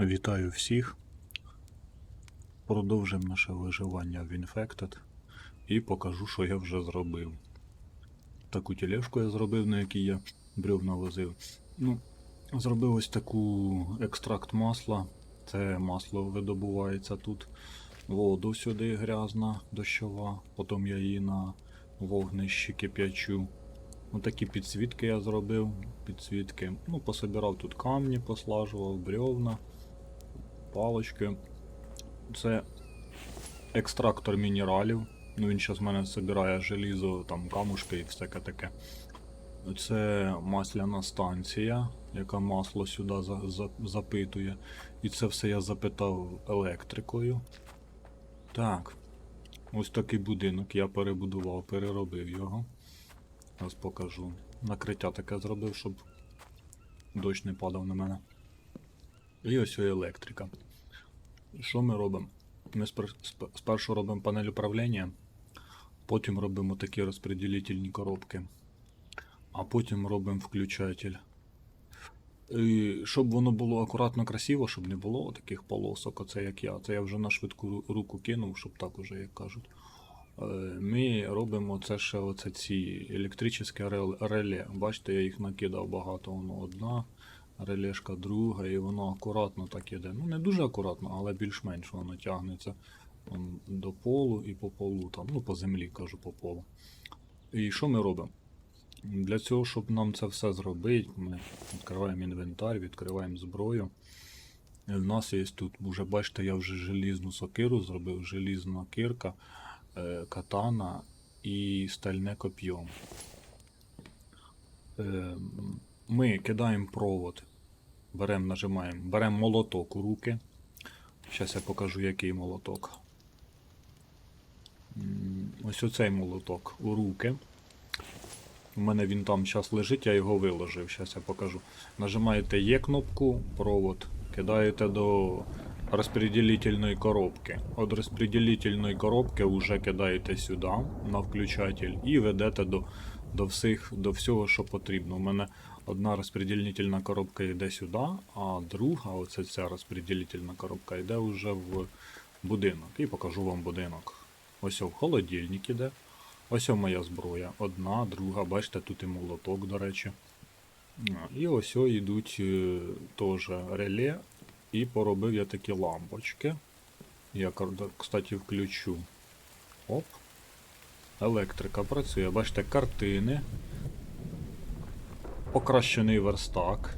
Вітаю всіх. Продовжимо наше виживання в Infected і покажу, що я вже зробив. Таку тележку я зробив, на якій я бревна возив. Ну, зробив ось таку екстракт масла. Це масло видобувається тут. Воду сюди грязна, дощова. Потім я її на вогнищі кип'ячу. Отакі підсвітки я зробив. Підсвітки. Ну, пособирав тут камні, послажував, бревна, палочки. Це екстрактор мінералів. Ну, він зараз в мене збирає желізо, там камушки і всяке таке. Це масляна станція, яка масло сюди за, за, запитує. І це все я запитав електрикою. Так. Ось такий будинок я перебудував, переробив його. Зараз покажу. Накриття таке зробив, щоб дощ не падав на мене. І ось і електрика. Що ми робимо? Ми спершу робимо панель управління, потім робимо такі розподілительні коробки, а потім робимо включатель. І щоб воно було акуратно красиво, щоб не було таких полосок, оце як я. Це я вже на швидку руку кинув, щоб так уже, як кажуть. Е, Ми робимо це ще оце ці електричні реле. Бачите, я їх накидав багато, воно одна релешка, друга, і воно акуратно так іде. Ну не дуже акуратно, але більш-менш воно тягнеться там, до полу і по полу, там, ну по землі кажу по полу. І що ми робимо? Для цього, щоб нам це все зробити, ми відкриваємо інвентар, відкриваємо зброю. В нас є тут, вже бачите, я вже желізну сокиру зробив, желізна кирка, е, катана і стальне коп'йо. Е, Ми кидаємо провод, беремо, нажимаємо, беремо молоток у руки. Зараз я покажу, який молоток. Ось оцей молоток у руки. У мене він там зараз лежить, я його виложив. Зараз я покажу. Нажимаєте Є кнопку, провод, кидаєте до розподілительної коробки. От розподілительної коробки вже кидаєте сюди на включатель і ведете до, до, всіх, до всього, що потрібно. У мене одна розподілительна коробка йде сюди, а друга, оце ця розподілительна коробка, йде вже в будинок. І покажу вам будинок. Ось в холодильник іде. Ось моя зброя. Одна, друга, бачите, тут і молоток, до речі. І ось йдуть е, теж реле. І поробив я такі лампочки. Я, кстати, включу. Оп. Електрика працює. Бачите, картини. Покращений верстак.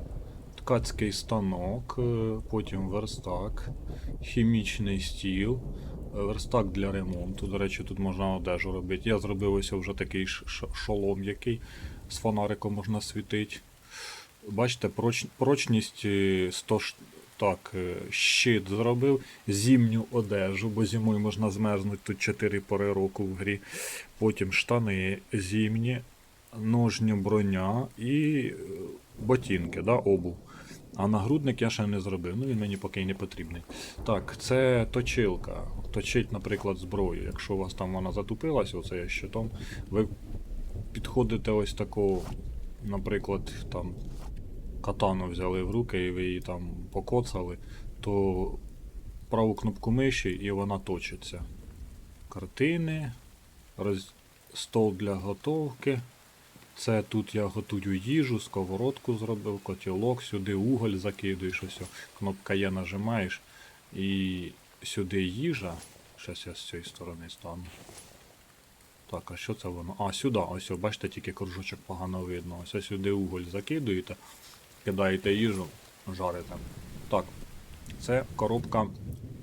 Ткацький станок, е, потім верстак, хімічний стіл, е, верстак для ремонту. До речі, тут можна одежу робити. Я зробив ось вже такий шолом, який з фонариком можна світити. Бачите, проч, прочність е, 100 ш- так, е, щит зробив, зимню одежу, бо зимою можна змерзнути тут 4 пори року в грі. Потім штани зимні, ножня броня і е, ботинки, да, обув. А нагрудник я ще не зробив, ну він мені поки не потрібний. Так, це точилка. Точить, наприклад, зброю. Якщо у вас там вона затупилась, оце я щитом, ви підходите ось такого, наприклад, там катану взяли в руки і ви її там покоцали, то праву кнопку миші і вона точиться. Картини, роз... стол для готовки. Це тут я готую їжу, сковородку зробив, котілок, сюди уголь закидуєш, ось кнопка Є нажимаєш. І сюди їжа. Зараз я з цієї сторони стану. Так, а що це воно? А, сюди, ось, бачите, тільки кружочок погано видно. Ось сюди уголь закидуєте, кидаєте їжу, жарите. Так, це коробка,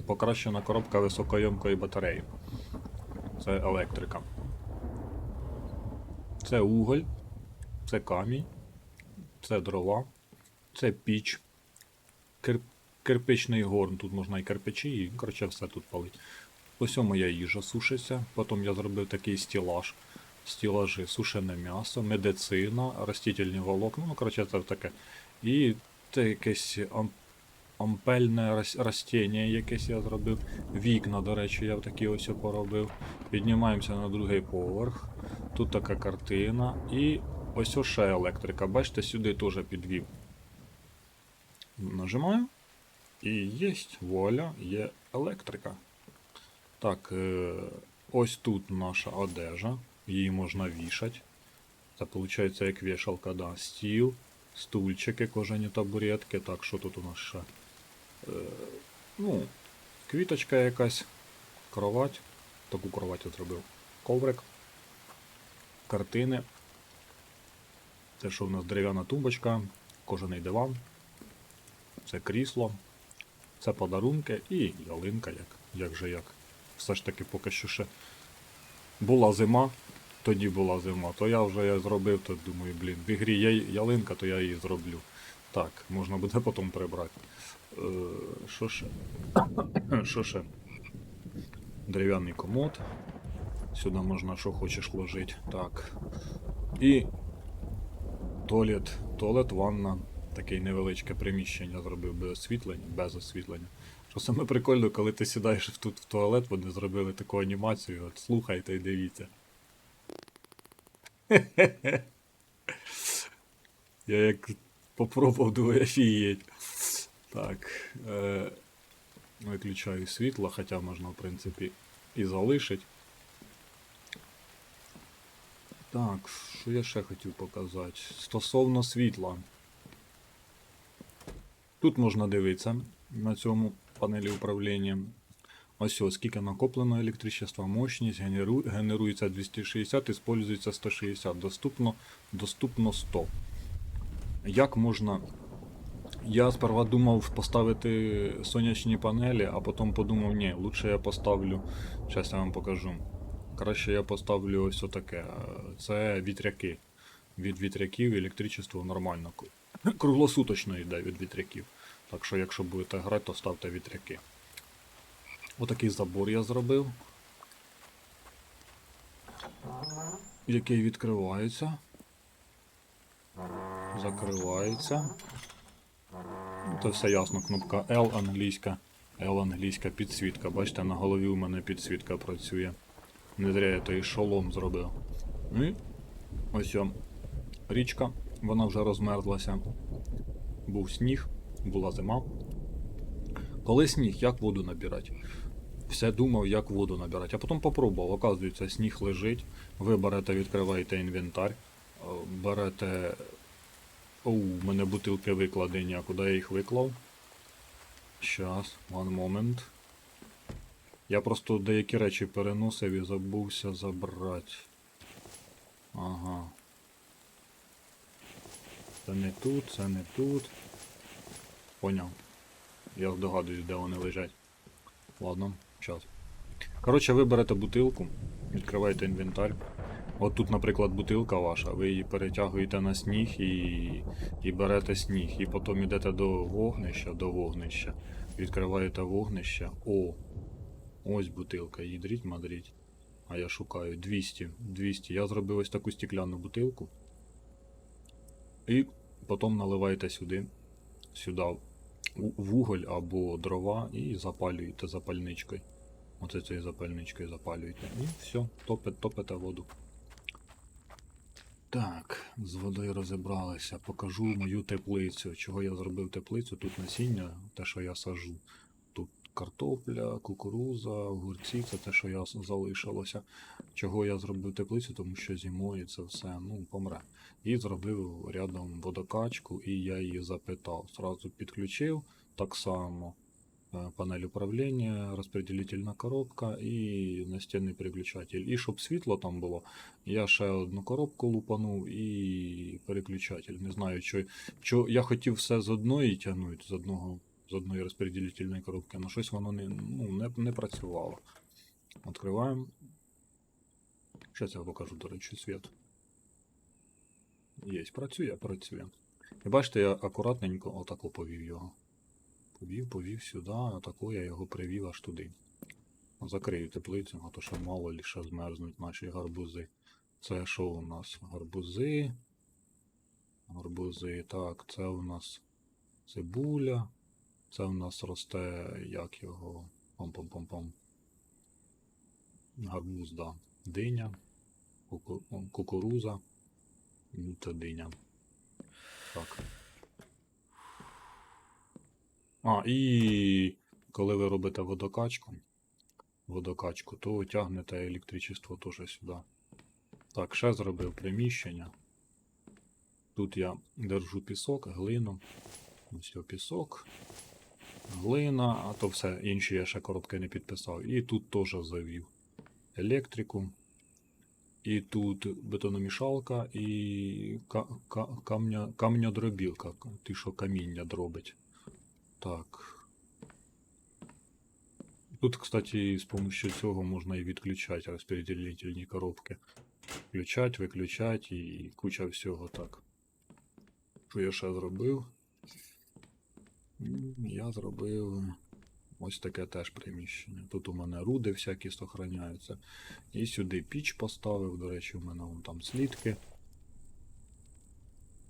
покращена коробка високойомкої батареї. Це електрика. Це уголь, це камінь, це дрова, це піч, кир... кирпичний горн. Тут можна і кирпичі, і коротше все тут палить. Ось о моя їжа сушиться. Потім я зробив такий стілаж. Стілажі, сушене м'ясо, медицина, ростительні волокна, ну коротше це таке. І це якесь ам... ампельне ростіння якесь я зробив. Вікна, до речі, я такі ось поробив. Піднімаємося на другий поверх. Тут така картина. І ось ще електрика. Бачите, сюди теж підвів. Нажимаю. І єсть, вуаля, є електрика. Так, е, ось тут наша одежа. Її можна вішати. Це виходить як вішалка, да. Стіл, стульчики, кожані табуретки. Так, що тут у нас ще? Е, ну, квіточка якась, кровать. Таку кровать я зробив. Коврик. Картини. Це що в нас дерев'яна тумбочка, кожаний диван. Це крісло. Це подарунки і ялинка, як, як же як. Все ж таки поки що ще була зима, тоді була зима, то я вже я зробив, то думаю, блін, в ігрі є ялинка, то я її зроблю. Так, можна буде потім прибрати. Е, Що ще? Що ще? Дерев'яний комод. Сюди можна що хочеш ложити. Так. І туалет. Туалет, ванна. Таке невеличке приміщення зробив без освітлення, без освітлення. Що саме прикольно, коли ти сідаєш тут в туалет, вони зробили таку анімацію, от слухайте і дивіться. Я як попробував, думаю, офігеть. Так. Е, виключаю світло, хоча можна, в принципі, і залишить. Так, що я ще хотів показати? Стосовно світла. Тут можна дивитися на цьому панелі управління. Ось ось, скільки накоплено електричества, мощність, генеру... генерується 260, использується 160, доступно, доступно 100. Як можна. Я сперва думав поставити сонячні панелі, а потім подумав, ні, лучше я поставлю. Зараз я вам покажу. Краще я поставлю ось отаке. Це вітряки. Від вітряків електричество нормально. Круглосуточно йде від вітряків. Так що, якщо будете грати, то ставте вітряки. Отакий забор я зробив. Який відкривається. Закривається. Це все ясно. Кнопка L англійська. L англійська підсвітка. Бачите, на голові у мене підсвітка працює. Не зря я той шолом зробив. І ось о, річка, вона вже розмерзлася. Був сніг, була зима. Коли сніг, як воду набирати? Все думав, як воду набирати. А потім попробував. Оказується, сніг лежить. Ви берете, відкриваєте інвентар, е, берете. О, у мене бутилки викладені, а куди я їх виклав? Щас, one moment. Я просто деякі речі переносив і забувся забрати. Ага. Це не тут, це не тут. Поняв. Я здогадуюсь, де вони лежать. Ладно, час. Коротше, ви берете бутилку, відкриваєте інвентар. От тут, наприклад, бутилка ваша, ви її перетягуєте на сніг і, і берете сніг. І потім йдете до вогнища, до вогнища. Відкриваєте вогнище. О! Ось бутилка, їдріть, мадріть. А я шукаю 200. 200. Я зробив ось таку стекляну бутилку. І потім наливаєте сюди, сюди вуголь або дрова і запалюєте запальничкою. Оце цією запальничкою запалюєте. І все, топите, топите воду. Так, з водою розібралися. Покажу мою теплицю. Чого я зробив теплицю? Тут насіння, те, що я сажу. Картопля, кукуруза, огурці, це те, що я залишилося. Чого я зробив теплицю, тому що зимою це все ну, помре. І зробив рядом водокачку, і я її запитав. Зразу підключив так само. е, Панель управління, розпределительна коробка і настінний переключатель. І щоб світло там було, я ще одну коробку лупанув і переключатель. Не знаю, що, що я хотів все з одної тягнути, з одного з одної розпределительної коробки, але щось воно не, ну, не, не працювало. Відкриваємо. Зараз я покажу, до речі, світ. Є, працює, працює. І бачите, я акуратненько отако повів його. Повів, повів сюди, отако я його привів аж туди. Закрию теплицю, а то що мало лише змерзнуть наші гарбузи. Це що у нас? Гарбузи. Гарбузи. Так, це у нас цибуля. Це у нас росте, як його. Пом-пом-пом-пом. Гарбуз, да. Диня. Кукуруза. Ну, Це диня. Так. А, і коли ви робите водокачку, водокачку, то тягнете електричество теж сюди. Так, ще зробив приміщення. Тут я держу пісок, глину. Ось його пісок, глина, а то все інші я ще коробки не підписав. І тут теж завів електрику. І тут бетономішалка і ка- ка- камня, камнядробілка, ті, що каміння дробить. Так. Тут, кстати, з помощью цього можна і відключати розпределительні коробки. Включать, виключать і куча всього так. Що я ще зробив? Я зробив ось таке теж приміщення. Тут у мене руди всякі сохраняються. І сюди піч поставив. До речі, у мене вон там слідки.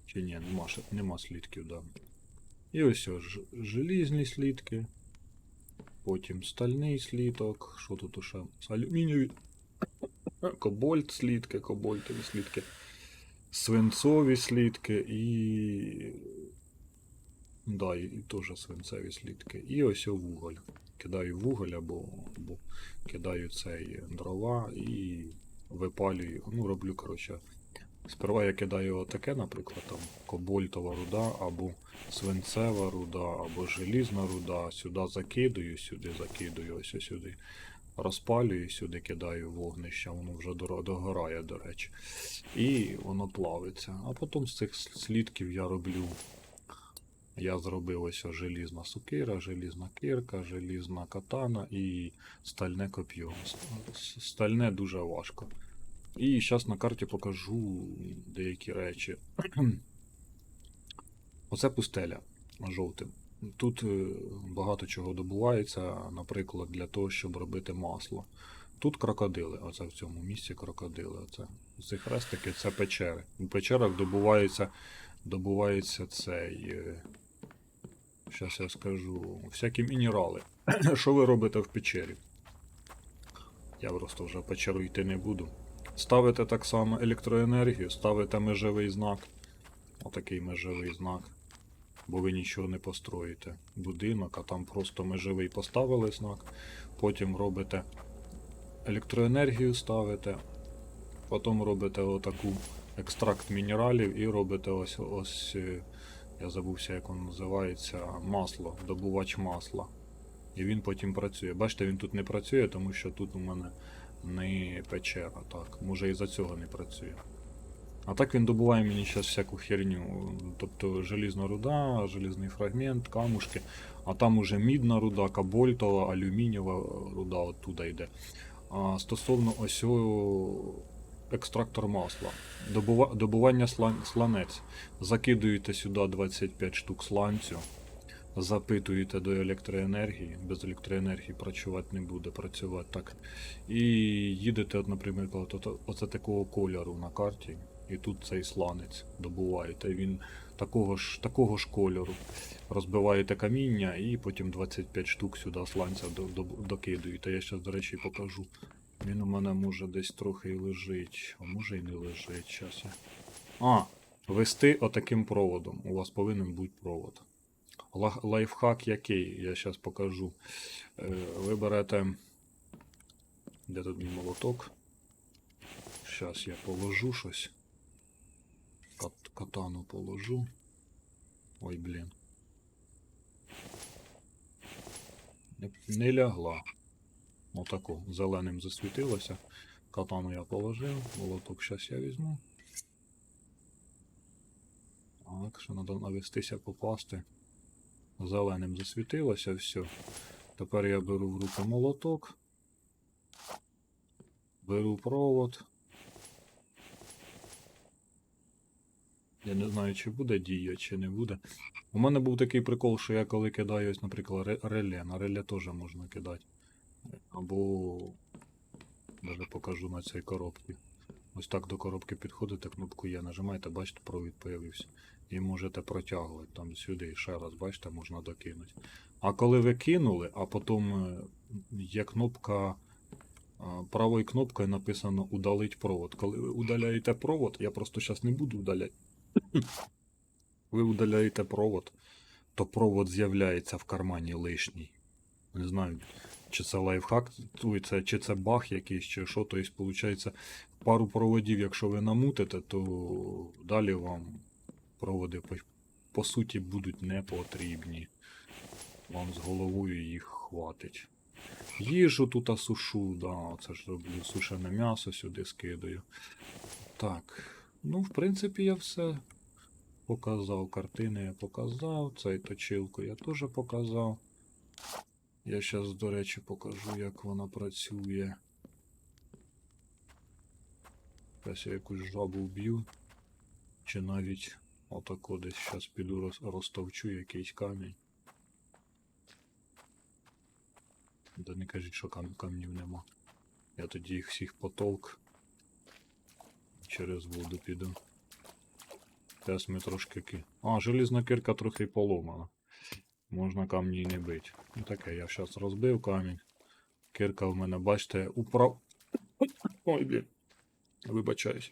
Чи ні, нема, нема слідків, да. І ось ж- желізні слідки. Потім стальний слідок. Що тут уже? Алюмінієві. Кобольт слідки, кобольтові слідки. Свинцові слідки і. Да, і, теж свинцеві слідки. І ось о вуголь. Кидаю вуголь або, або кидаю цей дрова і випалюю. Ну, роблю, коротше. Сперва я кидаю отаке, наприклад, там кобольтова руда, або свинцева руда, або желізна руда. Сюди закидую, сюди закидую, ось ось сюди. Розпалюю, сюди кидаю вогнище, воно вже догорає, до речі. І воно плавиться. А потім з цих слідків я роблю. Я зробив ось желізна сокира, желізна кирка, желізна катана і стальне коп'є. Стальне дуже важко. І зараз на карті покажу деякі речі. Оце пустеля жовтим. Тут е, багато чого добувається, наприклад, для того, щоб робити масло. Тут крокодили, оце в цьому місці крокодили. Оце. Ці хрестики це печери. У печерах добувається, добувається цей. Зараз я скажу. Всякі мінерали. Що ви робите в печері? Я просто вже печеру йти не буду. Ставите так само електроенергію, ставите межовий знак. Отакий межовий знак. Бо ви нічого не построїте. Будинок, а там просто межовий поставили знак. Потім робите електроенергію ставите. Потім робите отаку екстракт мінералів і робите ось ось. Я забувся, як воно називається. Масло, добувач масла. І він потім працює. Бачите, він тут не працює, тому що тут у мене не печера. Так, може і за цього не працює. А так він добуває мені зараз всяку херню. Тобто желізна руда, желізний фрагмент, камушки. А там уже мідна руда, кабольтова, алюмінієва руда оттуда йде. А стосовно ось екстрактор масла. Добува... Добування слан... сланець. Закидуєте сюди 25 штук сланцю. Запитуєте до електроенергії. Без електроенергії працювати не буде, працювати так. І їдете, наприклад, оце такого кольору на карті. І тут цей сланець добуваєте. Він такого ж, такого ж кольору. Розбиваєте каміння і потім 25 штук сюди сланця до, до, докидуєте. Я зараз, до речі, покажу. Він у мене може десь трохи і лежить, а може і не лежить. Щас я. А, вести отаким проводом. У вас повинен бути провод. Лайфхак який, я зараз покажу. Е, Ви берете. Де тут мій молоток? Зараз я положу щось. Кат- Катану положу. Ой, блін. Не лягла. Отако, зеленим засвітилося. Катану я положив, молоток зараз я візьму. Так, що треба навестися попасти. Зеленим засвітилося, все. Тепер я беру в руки молоток. Беру провод. Я не знаю, чи буде дія, чи не буде. У мене був такий прикол, що я коли кидаю, наприклад, реле. На реле теж можна кидати. Або. Даже покажу на цій коробці. Ось так до коробки підходите, кнопку Є, нажимаєте, бачите, провід появився. І можете протягувати там сюди, ще раз, бачите, можна докинути. А коли ви кинули, а потім е, є кнопка. Правою кнопкою написано удалить провод. Коли ви удаляєте провод, я просто зараз не буду удаляти. Ви удаляєте провод, то провод з'являється в кармані лишній. Не знаю, чи це лайфхак, чи це баг якийсь, чи що. Тобто, виходить, пару проводів, якщо ви намутите, то далі вам проводи по, суті будуть не потрібні. Вам з головою їх хватить. Їжу тут сушу, да, це ж роблю сушене м'ясо сюди скидаю. Так, ну, в принципі, я все показав. Картини я показав, цей точилку я теж показав. Я зараз, до речі, покажу, як вона працює. Зараз я якусь жабу вб'ю. Чи навіть отако десь зараз піду роз- розтовчу якийсь камінь. Да не кажіть, що кам камнів нема. Я тоді їх всіх потолк. Через воду піду. Зараз ми трошки ки. А, желізна кирка трохи поломана. Можна камні не бить. Ну таке, я зараз розбив камінь. Кирка в мене, бачите, управ. Ой, блін. Вибачаюсь.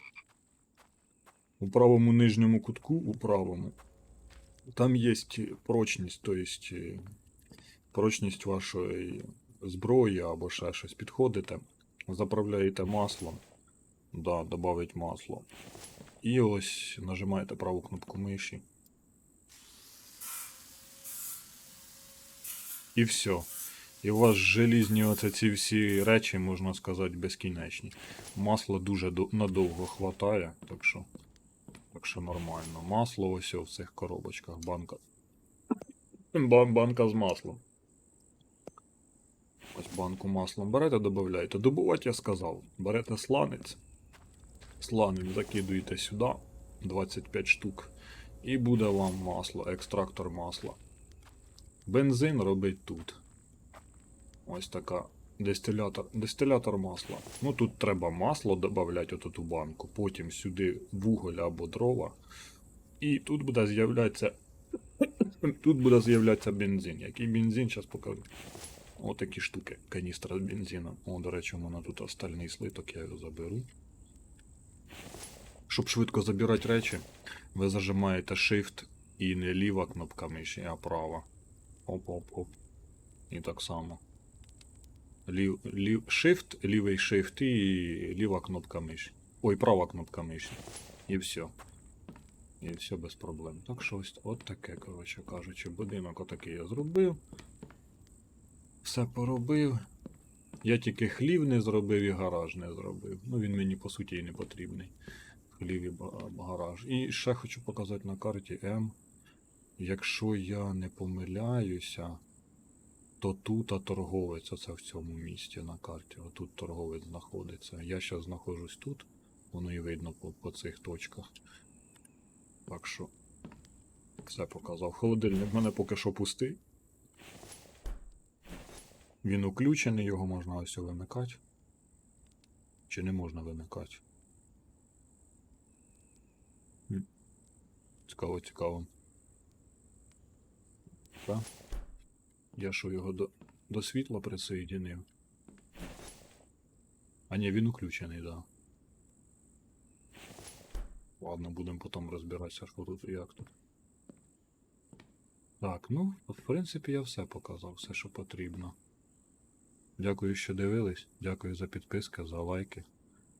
У правому нижньому кутку, у правому. Там є прочність, то есть е, прочність вашої зброї або ще щось. Підходите, заправляєте маслом. Да, добавить масло. І ось нажимаєте праву кнопку миші. І все. І у вас желізні оце ці всі речі, можна сказати, безкінечні. Масла дуже надовго хватає, так що, так що нормально. Масло ось в цих коробочках, банка. Бан- банка з маслом. Ось банку маслом берете, додаєте. Добувати я сказав. Берете сланець. Сланець закидуєте сюди 25 штук. І буде вам масло, екстрактор масла. Бензин робить тут. Ось така дистилятор, дистилятор масла. Ну тут треба масло додати оту банку, потім сюди вуголь або дрова. І тут буде з'являтися. Тут буде з'являтися бензин. Який бензин, зараз покажу. Отакі штуки, каністра з бензином. О, до речі, у мене тут остальний слиток, я його заберу. Щоб швидко забирати речі, ви зажимаєте Shift і не ліва кнопка миші, а права. Оп-оп-оп. І так само. Лів, лів, shift, лівий Shift і ліва кнопка миші. Ой, права кнопка миші. І все. І все без проблем. Так що ось от таке, коротше кажучи, будинок отакий я зробив. Все поробив. Я тільки хлів не зробив і гараж не зробив. Ну він мені по суті і не потрібний. Хлів і гараж. І ще хочу показати на карті М. Якщо я не помиляюся, то тут торговець, оце в цьому місці на карті. Отут торговець знаходиться. Я зараз знаходжусь тут, воно і видно по, по цих точках. Так що все показав. Холодильник в мене поки що пустий. Він уключений, його можна ось вимикати. Чи не можна вимикати? Цікаво, цікаво. Так. Я що його до, до світла присоєдинив? А ні, він уключений, да. Ладно, будемо потім розбиратися, що тут і як тут. Так, ну, в принципі, я все показав, все, що потрібно. Дякую, що дивились. Дякую за підписки, за лайки,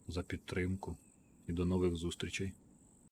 за підтримку. І до нових зустрічей.